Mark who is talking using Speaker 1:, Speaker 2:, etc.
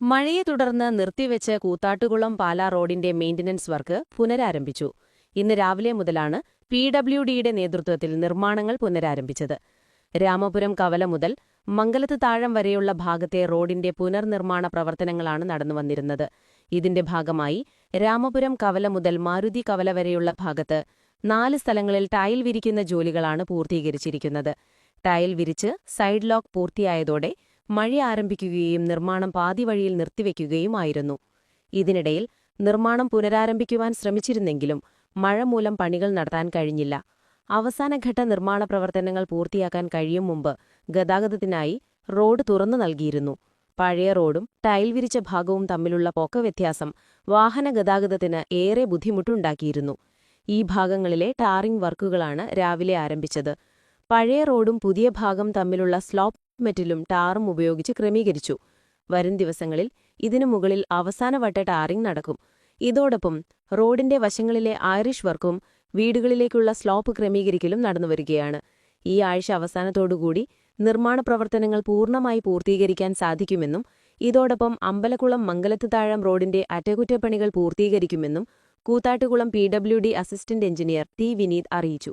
Speaker 1: മഴയെ തുടർന്ന് നിർത്തിവെച്ച് കൂത്താട്ടുകുളം പാലാ റോഡിന്റെ മെയിന്റനൻസ് വർക്ക് പുനരാരംഭിച്ചു. ഇന്ന് രാവിലെ മുതലാണ് പി ഡബ്ല്യു ഡിയുടെ നേതൃത്വത്തിൽ നിർമ്മാണങ്ങൾ പുനരാരംഭിച്ചത്. രാമപുരം കവല മുതൽ മംഗലത്ത് താഴം വരെയുള്ള ഭാഗത്തെ റോഡിന്റെ പുനർനിർമ്മാണ പ്രവർത്തനങ്ങളാണ് നടന്നുവന്നിരുന്നത് ഇതിന്റെ ഭാഗമായി രാമപുരം കവല മുതൽ മാരുതി കവല വരെയുള്ള ഭാഗത്ത് നാല് സ്ഥലങ്ങളിൽ ടൈൽ വിരിക്കുന്ന ജോലികളാണ് പൂർത്തീകരിച്ചിരിക്കുന്നത്. ടൈൽ വിരിച്ച് സൈഡ് ലോക്ക് പൂർത്തിയായതോടെ മഴ ആരംഭിക്കുകയും നിർമ്മാണം പാതിവഴിയിൽ നിർത്തിവെക്കുകയുമായിരുന്നു. ഇതിനിടയിൽ നിർമ്മാണം പുനരാരംഭിക്കുവാൻ ശ്രമിച്ചിരുന്നെങ്കിലും മഴ മൂലം പണികൾ നടത്താൻ കഴിഞ്ഞില്ല. അവസാനഘട്ട നിർമ്മാണ പ്രവർത്തനങ്ങൾ പൂർത്തിയാക്കാൻ കഴിയും മുമ്പ് ഗതാഗതത്തിനായി റോഡ് തുറന്നു നൽകിയിരുന്നു. പഴയ റോഡും ടൈൽ വിരിച്ച ഭാഗവും തമ്മിലുള്ള പൊക്ക വ്യത്യാസം വാഹന ഗതാഗതത്തിന് ഏറെ ബുദ്ധിമുട്ടുണ്ടാക്കിയിരുന്നു. ഈ ഭാഗങ്ങളിലെ ടാറിംഗ് വർക്കുകളാണ് രാവിലെ ആരംഭിച്ചത്. പഴയ റോഡും പുതിയ ഭാഗം തമ്മിലുള്ള സ്ലോപ്പ് മെറ്റിലും ടാറും ഉപയോഗിച്ച് ക്രമീകരിച്ചു. വരും ദിവസങ്ങളിൽ ഇതിനു മുകളിൽ അവസാനവട്ട ടാറിംഗ് നടക്കും. ഇതോടൊപ്പം റോഡിന്റെ വശങ്ങളിലെ ഐറിഷ് വർക്കും വീടുകളിലേക്കുള്ള സ്ലോപ്പ് ക്രമീകരിക്കലും നടന്നുവരികയാണ് ഈ ആഴ്ച അവസാനത്തോടുകൂടി നിർമ്മാണ പ്രവർത്തനങ്ങൾ പൂർണമായി പൂർത്തീകരിക്കാൻ സാധിക്കുമെന്നും ഇതോടൊപ്പം അമ്പലക്കുളം മംഗലത്ത് താഴം റോഡിന്റെ അറ്റകുറ്റപ്പണികൾ പൂർത്തീകരിക്കുമെന്നും Koothattukulam P assistant engineer T Vineeth അറിയിച്ചു.